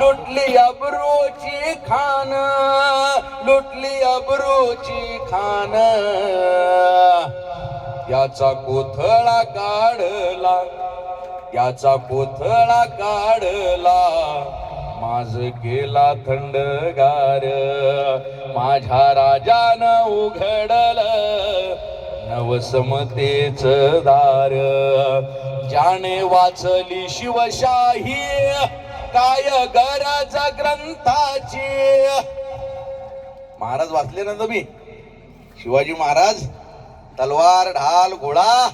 लुटली अब्रूची खान लुटली अब्रूची खान. याचा कोथळा काढला याचा कोथळा काढला माझ गेला थंडगार माझ्या राजान उघडल नवसमतेच दार. ज्याने वाचली शिवशाही काय गरज ग्रंथाची? महाराज वाचले ना तुम्ही? शिवाजी महाराज तलवार ढाल घोडा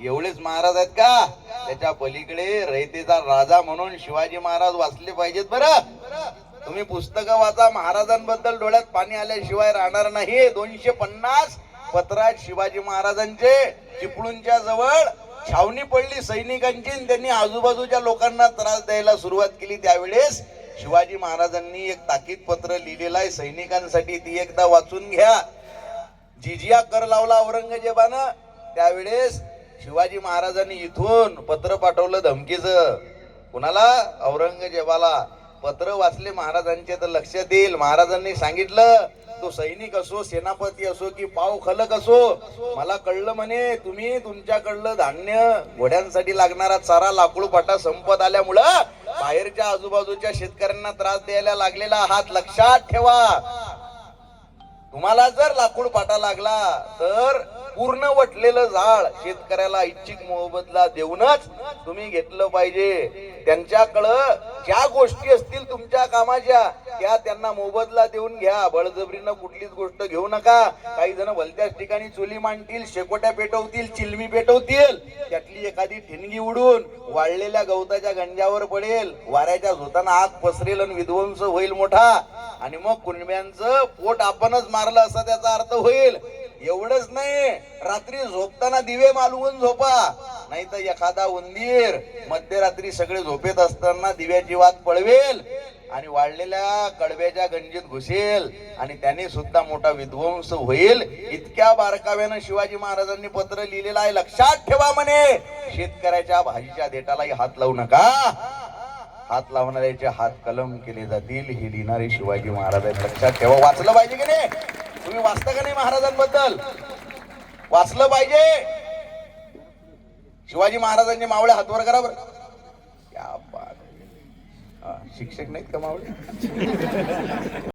एवढेच महाराज आहेत का? त्याच्या पलीकडे रयतेचा राजा म्हणून शिवाजी महाराज वाचले पाहिजेत बरं. तुम्ही पुस्तकं वाचा महाराजांबद्दल डोळ्यात पाणी आल्याशिवाय राहणार नाही. दोनशे पन्नास पत्रात शिवाजी महाराजांचे चिपळूणच्या जवळ छावणी पडली सैनिकांची त्यांनी आजूबाजूच्या लोकांना त्रास द्यायला सुरुवात केली. त्यावेळेस शिवाजी महाराजांनी एक ताकीद पत्र लिहिलेलं आहे. सैनिकांसाठी ती एकदा वाचून घ्या. जिजिया कर लावला औरंगजेबानं. त्यावेळेस शिवाजी महाराजांनी इथून पत्र पाठवलं धमकीचं. कुणाला? औरंगजेबाला. पत्र वाचले महाराजांचे तर लक्षात येईल महाराजांनी सांगितलं तो सैनिक असो सेनापती असो की पाव खलक असो मला कळलं म्हणे तुम्ही तुमच्याकडलं धान्य घोड्यांसाठी लागणारा चारा लाकूड पाटा संपत आल्यामुळं बाहेरच्या आजूबाजूच्या शेतकऱ्यांना त्रास द्यायला लागलेला हात लक्षात ठेवा. तुम्हाला जर लाकूड पाटा लागला तर पूर्ण वटलेलं झाड शेतकऱ्याला इच्छिक मोबदला देऊनच तुम्ही घेतलं पाहिजे. त्यांच्याकडं ज्या गोष्टी असतील तुमच्या कामाच्या त्या त्यांना मोबदला देऊन घ्या. बळजबरीनं कुठलीच गोष्ट घेऊ नका. काही जण भलत्याच ठिकाणी चुली मांडतील शेकोट्या पेटवतील चिलमी पेटवतील. त्यातली एखादी ठिणगी उडून वाळलेल्या गवताच्या गंजावर पडेल. वाऱ्याच्या झोताना आग पसरेल आणि विध्वंस होईल मोठा. आणि मग कुणब्यांचं पोट आपणच मारलं असा त्याचा अर्थ होईल. एवढंच नाही. रात्री झोपताना दिवे मालवून झोपा. नाही तर एखादा उंदीर मध्यरात्री सगळे झोपेत असताना दिव्याची वात पळवेल. आणि वाढलेल्या कडव्याच्या गंजीत घुसेल आणि त्याने सुद्धा मोठा विध्वंस होईल. इतक्या बारकाव्यानं शिवाजी महाराजांनी पत्र लिहिलेलं आहे. लक्षात ठेवा म्हणे. शेतकऱ्याच्या भाजीच्या देठालाही हात लावू नका. हात लावणाऱ्याचे हात कलम केले जातील. हे लिहिणारे शिवाजी महाराज आहेत. लक्षात ठेवा. वाचलं पाहिजे की नाही? तुम्ही वाचता का नाही महाराजांबद्दल? वाचलं पाहिजे. शिवाजी महाराजांचे मावळे हातवर करा बरं. शिक्षक नाहीत कमावले.